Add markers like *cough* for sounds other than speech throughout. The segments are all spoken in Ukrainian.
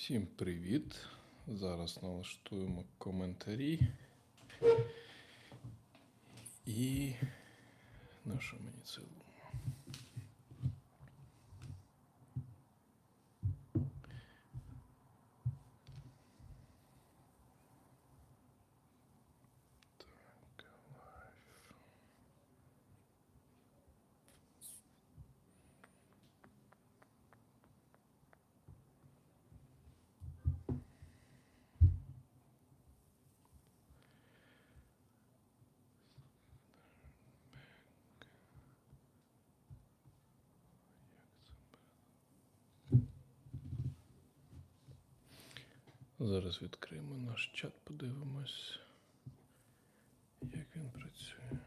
Всім привіт! Зараз налаштуємо коментарі. І на що мені це? Зараз відкриємо наш чат, подивимось, як він працює.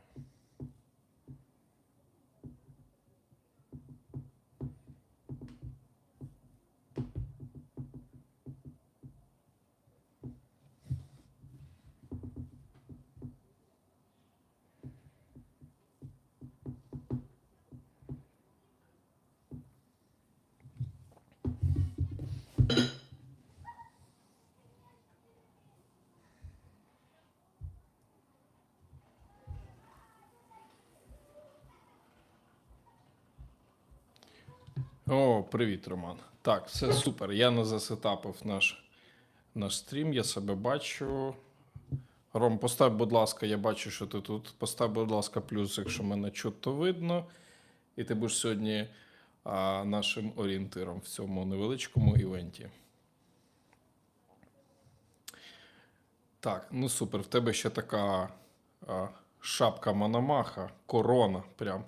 Привіт, Роман. Так, все супер. Я не засетапив наш, наш стрім, я себе бачу. Ром, постав, будь ласка, я бачу, що ти тут. Постав, будь ласка, плюс, якщо мене чутно видно. І ти будеш сьогодні а, нашим орієнтиром в цьому невеличкому івенті. Так, ну супер. В тебе ще така а, шапка Мономаха, корона. Прям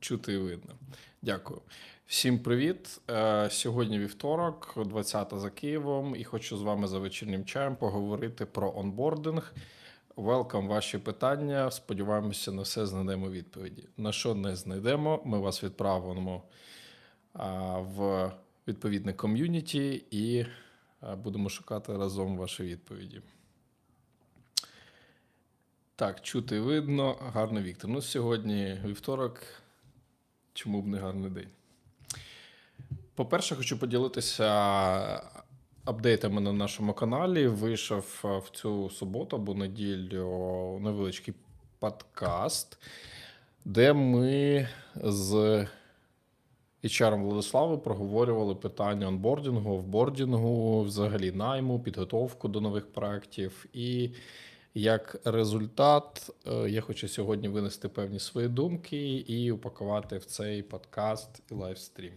чути і видно. Дякую. Всім привіт. Е, Сьогодні вівторок, 20-та за Києвом, і хочу з вами за вечірнім чаєм поговорити про онбординг. Велкам ваші питання. Сподіваємося, на все знайдемо відповіді. На що не знайдемо, ми вас відправимо в відповідне ком'юніті і будемо шукати разом ваші відповіді. Так, чути видно. Гарно, Віктор. Ну, сьогодні вівторок. Чому б не гарний день? По-перше, хочу поділитися апдейтами на нашому каналі. Вийшов е, в цю суботу або неділю невеличкий подкаст, де ми з HR Владиславом проговорювали питання онбордінгу, офбордінгу, взагалі найму, підготовку до нових проєктів. І як результат, е, я хочу сьогодні винести певні свої думки і упакувати в цей подкаст і лайвстрім.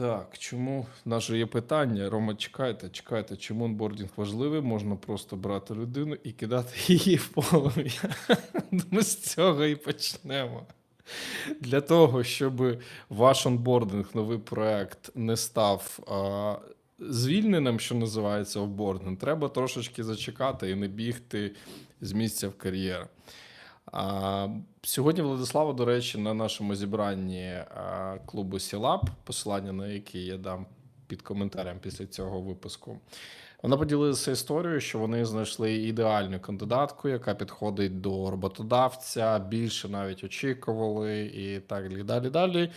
Так, чому в нас же є питання? Рома, чекайте, чекайте, чому онбордінг важливий? Можна просто брати людину і кидати *laughs* її в полум'я. Ми з цього і почнемо. Для того, щоб ваш онбординг, новий проект не став а, звільненим, що називається офбординг, треба трошечки зачекати і не бігти з місця в кар'єр. Сьогодні Владислава, до речі, на нашому зібранні клубу Сілаб, посилання на який я дам під коментарем після цього випуску. Вона поділилася історією, що вони знайшли ідеальну кандидатку, яка підходить до роботодавця, більше навіть очікували, і так далі. далі.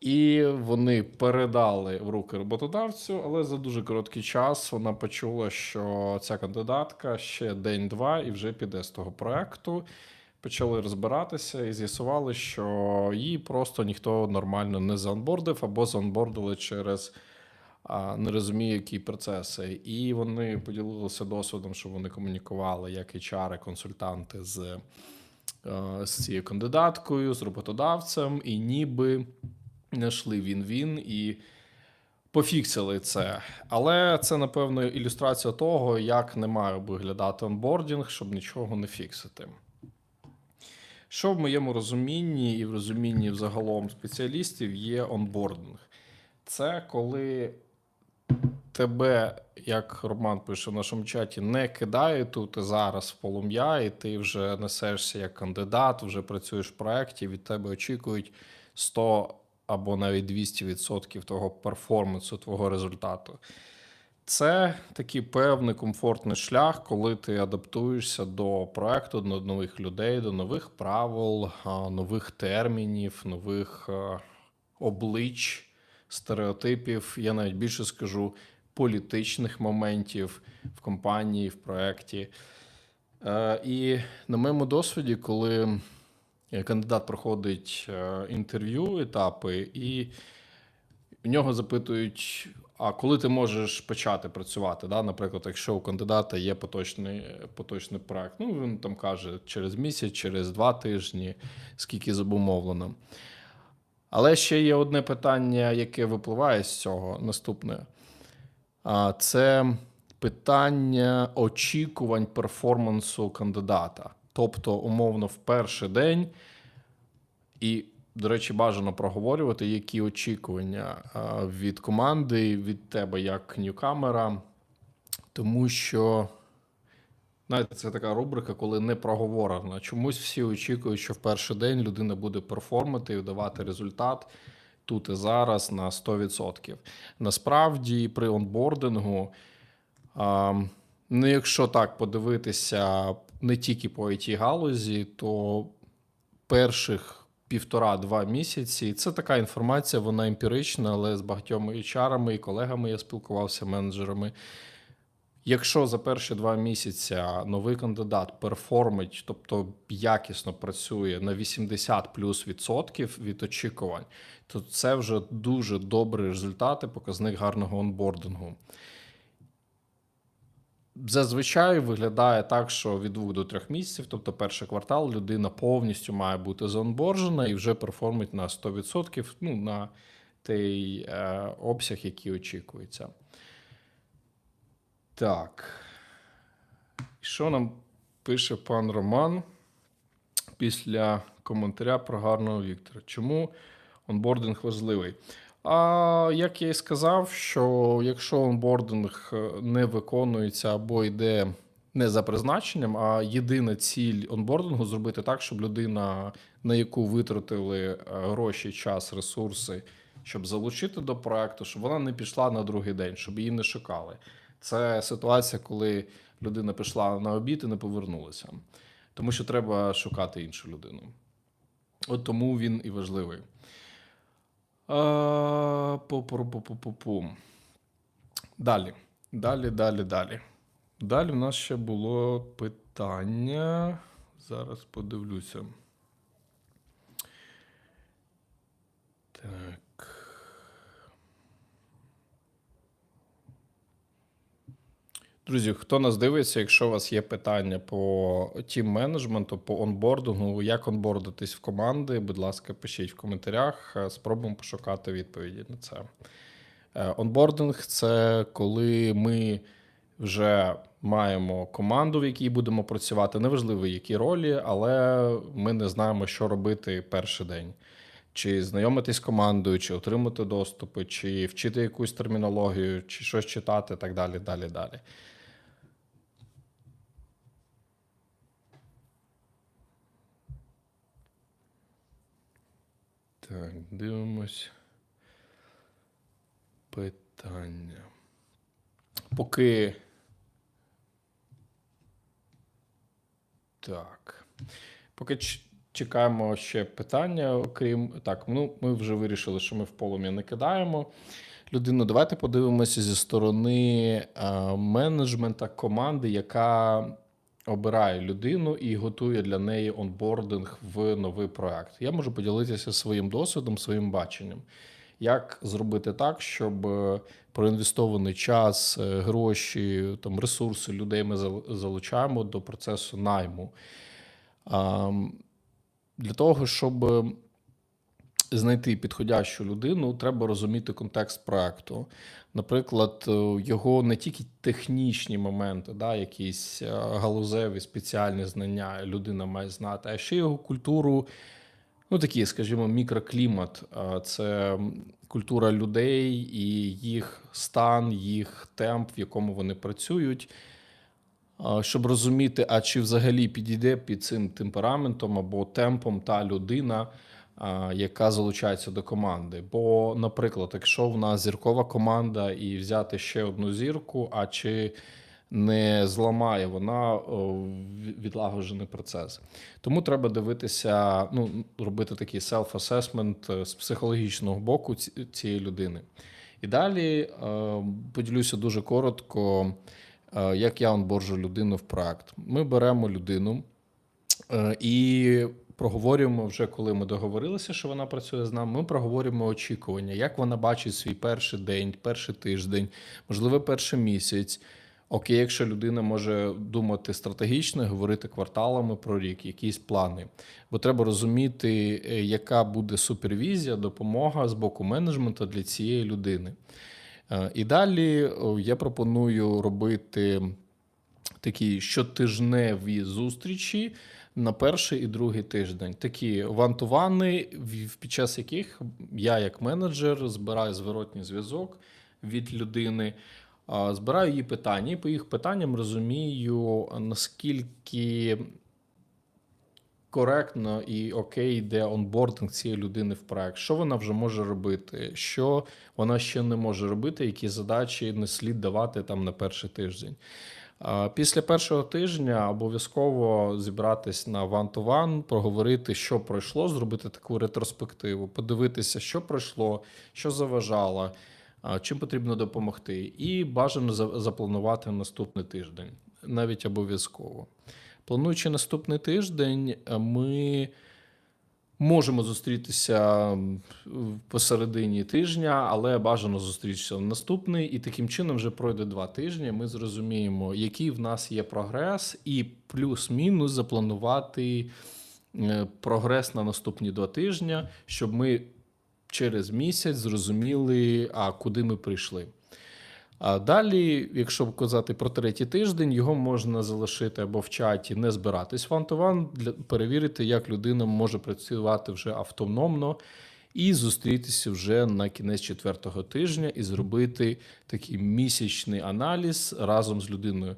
І вони передали в руки роботодавцю, але за дуже короткий час вона почула, що ця кандидатка ще день-два і вже піде з того проекту. Почали розбиратися і з'ясували, що її просто ніхто нормально не заонбордив або заонбордили через а, не розуміє, які процеси. І вони поділилися досвідом, що вони комунікували як HR, консультанти з, е, з цією кандидаткою, з роботодавцем, і ніби знайшли він-він і пофіксили це. Але це, напевно, ілюстрація того, як не має виглядати онбордінг, щоб нічого не фіксити. Що в моєму розумінні і в розумінні взагалом спеціалістів є онбординг? Це коли тебе, як Роман пише в нашому чаті, не кидає тут і зараз в полум'я, і ти вже несешся як кандидат, вже працюєш в проєкті, від тебе очікують 100 або навіть 200% того перформансу, твого результату. Це такий певний комфортний шлях, коли ти адаптуєшся до проекту, до нових людей, до нових правил, нових термінів, нових облич стереотипів, я навіть більше скажу, політичних моментів в компанії, в проєкті. Е, І на моєму досвіді, коли кандидат проходить е, інтерв'ю, етапи, і в нього запитують: а коли ти можеш почати працювати? Да? Наприклад, якщо у кандидата є поточний, поточний проект, ну він там каже через місяць, через два тижні, скільки зобумовлено. Але ще є одне питання, яке випливає з цього наступне. А це питання очікувань перформансу кандидата. Тобто, умовно, в перший день, і, до речі, бажано проговорювати, які очікування від команди, від тебе як ньюкамера, тому що. Знаєте, це така рубрика, коли не проговорено. Чомусь всі очікують, що в перший день людина буде перформити і давати результат тут і зараз на 100%. Насправді, при онбордингу, ну, якщо так подивитися не тільки по it галузі, то перших півтора-два місяці це така інформація, вона емпірична, але з багатьма HR-ами і колегами я спілкувався, менеджерами. Якщо за перші два місяці новий кандидат перформить, тобто якісно працює на 80 плюс відсотків від очікувань, то це вже дуже добрі результати, показник гарного онбордингу. Зазвичай виглядає так, що від двох до трьох місяців, тобто перший квартал, людина повністю має бути заонборджена і вже перформить на 100%, ну, на той е, обсяг, який очікується. Так. Що нам пише пан Роман після коментаря про гарного Віктора? Чому онбординг важливий? А як я і сказав, що якщо онбординг е, не виконується або йде не за призначенням, а єдина ціль онбордингу зробити так, щоб людина, на яку витратили е, гроші, час, ресурси, щоб залучити до проекту, щоб вона не пішла на другий день, щоб її не шукали. Це ситуація, коли людина пішла на обід і не повернулася, тому що треба шукати іншу людину. От тому він і важливий. Далі. Далі, далі, далі. Далі в нас ще було питання. Зараз подивлюся. Так. Друзі, хто нас дивиться, якщо у вас є питання по тім менеджменту, по онбордингу, як онбордитись в команди, будь ласка, пишіть в коментарях, е, спробуємо пошукати відповіді на це. Е, онбординг це коли ми вже маємо команду, в якій будемо працювати. Неважливо, які ролі, але ми не знаємо, що робити перший день. Чи знайомитись з командою, чи отримати доступи, чи вчити якусь термінологію, чи щось читати, так далі, далі, далі. Так, дивимось. Питання. Поки. Так. Поки чекаємо ще питання, окрім. Так, ну ми вже вирішили, що ми в полум'я не кидаємо. Людину, давайте подивимося зі сторони а, менеджмента команди, яка обирає людину і готує для неї онбординг в новий проект. Я можу поділитися своїм досвідом, своїм баченням. Як зробити так, щоб е, проінвестований час, е, гроші, там ресурси людей ми залучаємо до процесу найму? Для того, щоб знайти підходящу людину, треба розуміти контекст проекту. Наприклад, е, його не тільки технічні моменти, да, якісь е, галузеві спеціальні знання людина має знати, а ще його культуру, ну такі, скажімо, мікроклімат. Це культура людей і їх стан, їх темп, в якому вони працюють. Щоб розуміти, а чи взагалі підійде під цим темпераментом або темпом та людина, яка залучається до команди. Бо, наприклад, якщо в нас зіркова команда і взяти ще одну зірку, а чи не зламає, вона відлагоджений процес. Тому треба дивитися, ну, робити такий е, з психологічного боку цієї людини. І далі е, поділюся дуже коротко, як я онборджу людину в проект. Ми беремо людину е, і проговорюємо вже, коли ми договорилися, що вона працює з нами. Ми проговорюємо очікування, як вона бачить свій перший день, перший тиждень, можливо, перший місяць. Окей, якщо людина може думати стратегічно, говорити кварталами про рік, якісь плани. Бо треба розуміти, е, яка буде супервізія, допомога з боку менеджменту для цієї людини. Е, І далі я пропоную робити такі щотижневі зустрічі на перший і другий тиждень. Такі вантувани, під час яких я, як менеджер, збираю зворотній зв'язок від людини. Збираю її питання, і по їх питанням розумію, наскільки коректно і окей йде онбординг цієї людини в проект. Що вона вже може робити, що вона ще не може робити, які задачі не слід давати там на перший тиждень. Після першого тижня обов'язково зібратись на one-to-one, проговорити, що пройшло, зробити таку ретроспективу, подивитися, що пройшло, що заважало, чим потрібно допомогти, і бажано за- запланувати наступний тиждень, навіть обов'язково. Плануючи наступний тиждень, е, ми можемо зустрітися посередині тижня, але бажано зустрітися в наступний. І таким чином вже пройде два тижні. Ми зрозуміємо, який в нас є прогрес, і плюс-мінус запланувати е, прогрес на наступні два тижні, щоб ми через місяць зрозуміли, а куди ми прийшли. А далі, якщо казати про третій тиждень, його можна залишити або в чаті, не збиратись ван-то-ван, для перевірити, як людина може працювати вже автономно, і зустрітися вже на кінець четвертого тижня і зробити такий місячний аналіз разом з людиною.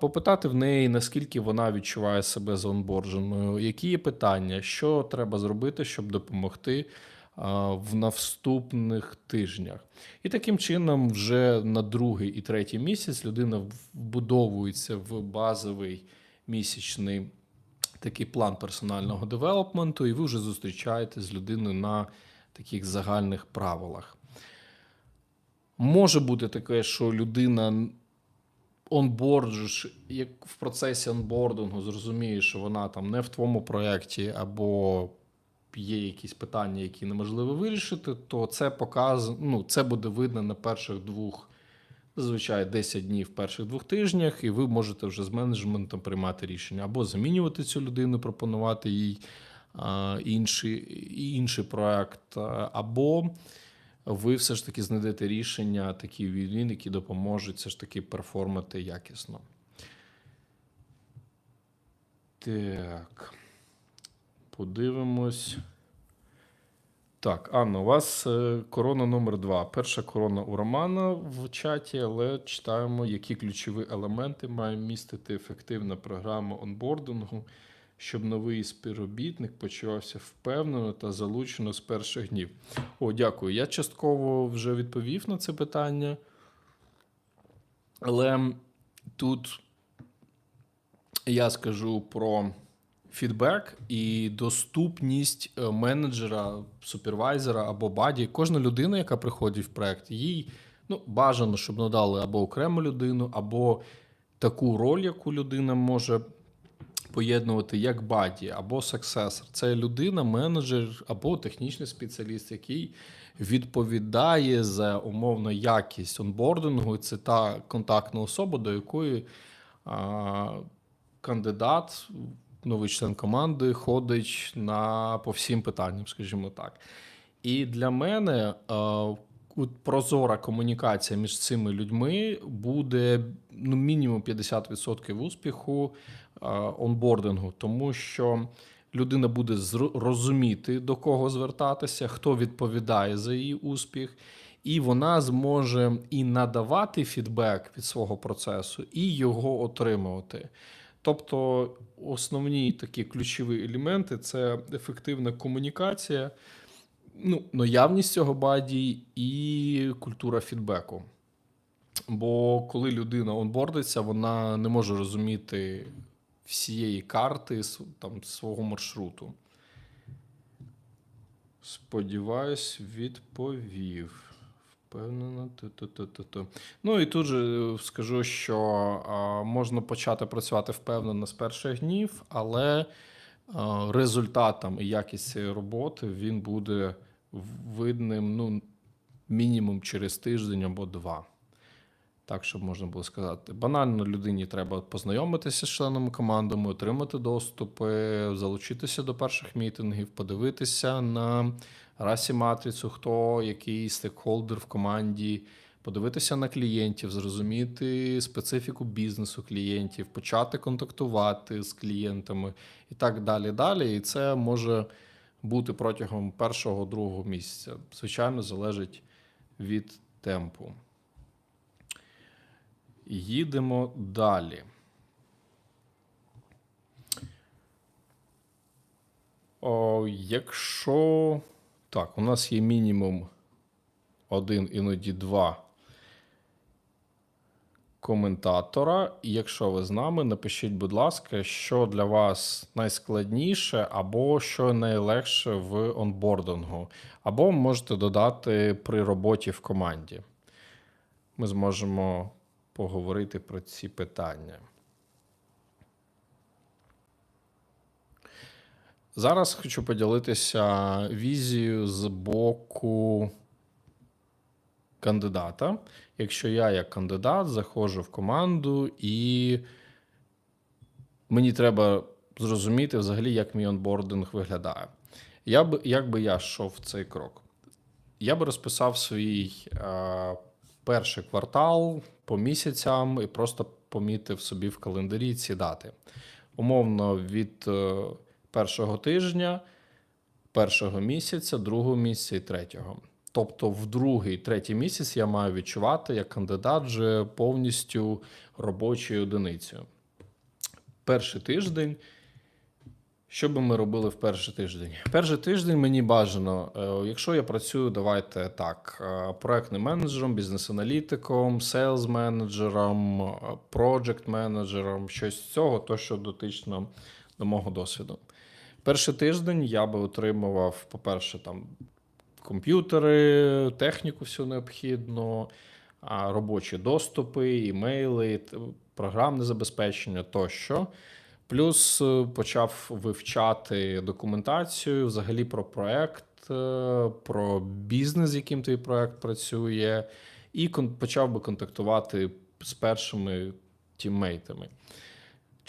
Попитати в неї, наскільки вона відчуває себе заонбордженою, які є питання, що треба зробити, щоб допомогти в наступних тижнях. І таким чином, вже на другий і третій місяць людина вбудовується в базовий місячний такий план персонального девелопменту, і ви вже зустрічаєтесь з людиною на таких загальних правилах. Може бути таке, що людина онборджиш, як в процесі онбордингу зрозуміє, що вона там не в твоєму проєкті, або є якісь питання, які неможливо вирішити, то це показ... ну, це буде видно на перших двох, зазвичай 10 днів перших двох тижнях, і ви можете вже з менеджментом приймати рішення або замінювати цю людину, пропонувати їй інший, інший проект, або ви все ж таки знайдете рішення, такі він, які допоможуть все ж таки перформати якісно. Так. Подивимось. Так, Анна, у вас е, корона номер два. Перша корона у Романа в чаті, але читаємо, які ключові елементи має містити ефективна програма онбордингу, щоб новий співробітник почувався впевнено та залучено з перших днів. О, дякую. Я частково вже відповів на це питання. Але тут я скажу про фідбек і доступність е, менеджера, супервайзера або баді. Кожна людина, яка приходить в проект, їй ну, бажано, щоб надали або окрему людину, або таку роль, яку людина може поєднувати як баді або саксесор. Це людина, менеджер або технічний спеціаліст, який відповідає за умовно якість онбордингу. Це та контактна особа, до якої а, кандидат, новий член команди, ходить на по всім питанням, скажімо так. І для мене от прозора комунікація між цими людьми буде ну, мінімум 50% успіху а, онбордингу, тому що людина буде зро- розуміти, до кого звертатися, хто відповідає за її успіх, і вона зможе і надавати фідбек від свого процесу, і його отримувати. Тобто, основні такі ключові елементи це ефективна комунікація, ну, наявність цього баді і культура фідбеку. Бо коли людина онбордиться, вона не може розуміти всієї карти там, свого маршруту. Сподіваюсь, відповів. Впевнено. ту-ту-ту-ту-ту. Ну і тут же е, скажу, що а, можна почати працювати впевнено з перших днів, але а, результатом і якість цієї роботи він буде видним ну, мінімум через тиждень або два. Так, щоб можна було сказати. Банально людині треба познайомитися з членами команди, отримати доступи, залучитися до перших мітингів, подивитися на расі матрицю, хто який стейкхолдер в команді, подивитися на клієнтів, зрозуміти специфіку бізнесу клієнтів, почати контактувати з клієнтами і так далі. далі. І це може бути протягом першого другого місяця. Звичайно, залежить від темпу. Їдемо далі. О, якщо. Так, у нас є мінімум один, іноді два коментатора. І якщо ви з нами, напишіть, будь ласка, що для вас найскладніше, або що найлегше в онбордингу, або можете додати при роботі в команді. Ми зможемо поговорити про ці питання. Зараз хочу поділитися візією з боку кандидата. Якщо я, як кандидат, заходжу в команду і мені треба зрозуміти взагалі, як мій онбординг виглядає. Я б, як би я йшов в цей крок? Я би розписав свій е, перший квартал по місяцям і просто помітив собі в календарі ці дати. Умовно, від е, першого тижня, першого місяця, другого місяця і третього. Тобто, в другий, третій місяць я маю відчувати як кандидат вже повністю робочою одиницею. Перший тиждень. Що би ми робили в перший тиждень? Перший тиждень мені бажано, е, якщо я працюю, давайте так: е, проектним менеджером, бізнес-аналітиком, сейлз менеджером, проджект менеджером, щось з цього, то що дотично до мого досвіду. Перший тиждень я би отримував, по-перше, там комп'ютери, техніку всю необхідну, робочі доступи, імейли, програмне забезпечення тощо. Плюс е, почав вивчати документацію взагалі про проект, е, про бізнес, з яким твій проект працює, і почав би контактувати з першими тіммейтами,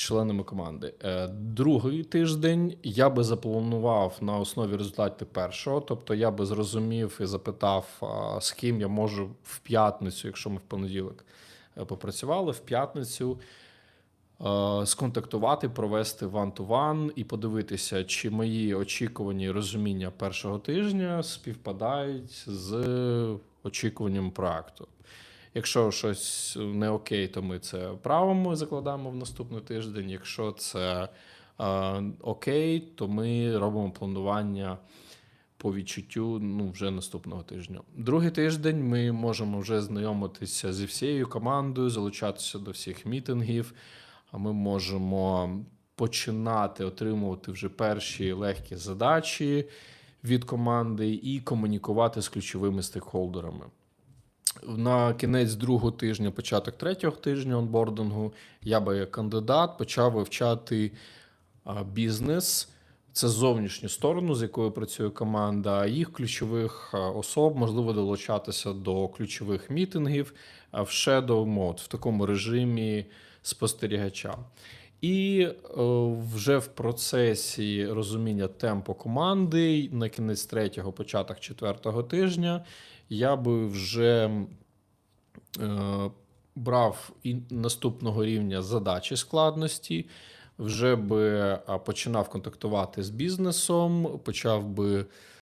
членами команди. Е, Другий тиждень я би запланував на основі результатів першого, тобто я би зрозумів і запитав, з ким я можу в п'ятницю, якщо ми в понеділок е, попрацювали, в п'ятницю е, сконтактувати, провести one-to-one і подивитися, чи мої очікувані розуміння першого тижня співпадають з очікуванням проекту. Якщо щось не окей, то ми це правимо і закладаємо в наступний тиждень. Якщо це е, окей, то ми робимо планування по відчуттю ну, вже наступного тижня. Другий тиждень ми можемо вже знайомитися зі всією командою, залучатися до всіх мітингів. А ми можемо починати отримувати вже перші легкі задачі від команди і комунікувати з ключовими стейкхолдерами. На кінець другого тижня, початок третього тижня онбордингу, я би як кандидат почав вивчати бізнес. Це зовнішню сторону, з якою працює команда, їх ключових особ, можливо, долучатися до ключових мітингів в shadow mode, в такому режимі спостерігача. І е, вже в процесі розуміння темпу команди на кінець третього, початок четвертого тижня я би вже е, брав і наступного рівня задачі складності, вже би починав контактувати з бізнесом, почав би